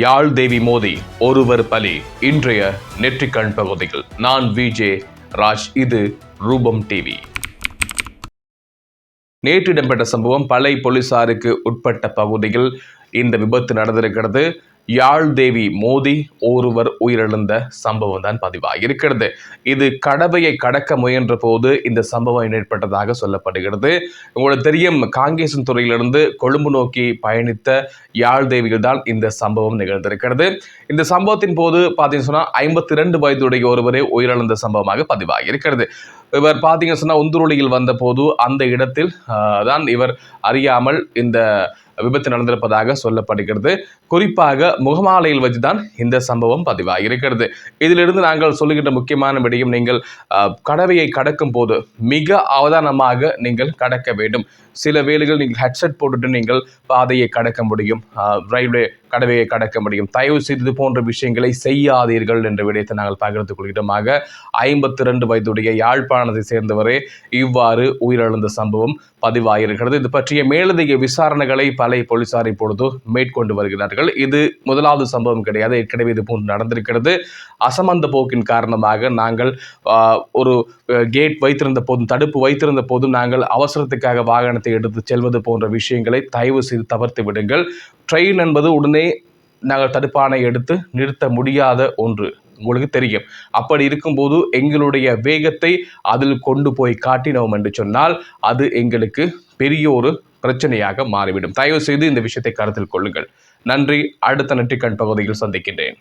யாழ் தேவி மோதி ஒருவர் பலி இன்றைய நெற்றிக்கண் பகுதியில் நான் விஜே ராஜ் இது ரூபம் டிவி. நேற்று இடம்பெற்ற சம்பவம் பழை போலீசாருக்கு உட்பட்ட பகுதியில் இந்த விபத்து நடந்திருக்கிறது. யாழ் தேவி மோதி ஒருவர் உயிரிழந்த சம்பவம் தான் பதிவாகியிருக்கிறது இது கடவையை கடக்க முயன்ற போது இந்த சம்பவம் ஏற்பட்டதாக சொல்லப்படுகிறது. உங்களுக்கு தெரியும் காங்கேசன் துறையிலிருந்து கொழும்பு நோக்கி பயணித்த யாழ் தேவியில் தான் இந்த சம்பவம் நிகழ்ந்திருக்கிறது. இந்த சம்பவத்தின் போது பார்த்தீங்கன்னு சொன்னால் ஐம்பத்தி ரெண்டு வயதுடைய ஒருவரே உயிரிழந்த சம்பவமாக பதிவாகியிருக்கிறது இவர் பார்த்தீங்கன்னு சொன்னால் உந்துருளியில் வந்தபோது அந்த இடத்தில் தான் இவர் அறியாமல் இந்த விபத்து நடந்திருப்பதாக சொல்லப்படுகிறது. குறிப்பாக முகமாலையில் வச்சுதான் இந்த சம்பவம் பதிவாகியிருக்கிறது இதிலிருந்து நாங்கள் சொல்லுகின்ற முக்கியமான விடயம் நீங்கள் கடவையை கடக்கும் போது மிக அவதானமாக நீங்கள் கடக்க வேண்டும். சில வேலைகள் நீங்கள் ஹெட்செட் போட்டுட்டு நீங்கள் பாதையை கடக்க முடியும். ரயில்வே கடவையை கடக்க முடியும். தயவு செய்து இது போன்ற விஷயங்களை செய்யாதீர்கள் என்ற விடயத்தை நாங்கள் பகிர்ந்து கொள்கிறோமாக. ஐம்பத்தி ரெண்டு வயதுடைய யாழ்ப்பாணத்தை சேர்ந்தவரே இவ்வாறு உயிரிழந்த சம்பவம் பதிவாகியிருக்கிறது இது பற்றிய மேலதிக விசாரணைகளை பல போலீசார் இப்பொழுது மேற்கொண்டு வருகிறார்கள். இது முதலாவது சம்பவம் கிடையாது. ஏற்கனவே இது போன்று நடந்திருக்கிறது. அசமந்த போக்கின் காரணமாக நாங்கள் ஒரு கேட் வைத்திருந்த போதும் தடுப்பு வைத்திருந்த போதும் நாங்கள் அவசரத்துக்காக வாகனத்தை எடுத்து செல்வது போன்ற விஷயங்களை தயவு செய்து தவிர்த்து விடுங்கள். ட்ரெயின் என்பது உடனே நாங்கள் தடுப்பானை எடுத்து நிறுத்த முடியாத ஒன்று. உங்களுக்கு தெரியும். அப்படி இருக்கும்போது எங்களுடைய வேகத்தை அதில் கொண்டு போய் காட்டினோம் என்று சொன்னால் அது எங்களுக்கு பெரிய ஒரு பிரச்சனையாக மாறிவிடும். தயவு செய்து இந்த விஷயத்தை கருத்தில் கொள்ளுங்கள். நன்றி. அடுத்த நெற்றிக்கண் பகுதியில் சந்திக்கின்றேன்.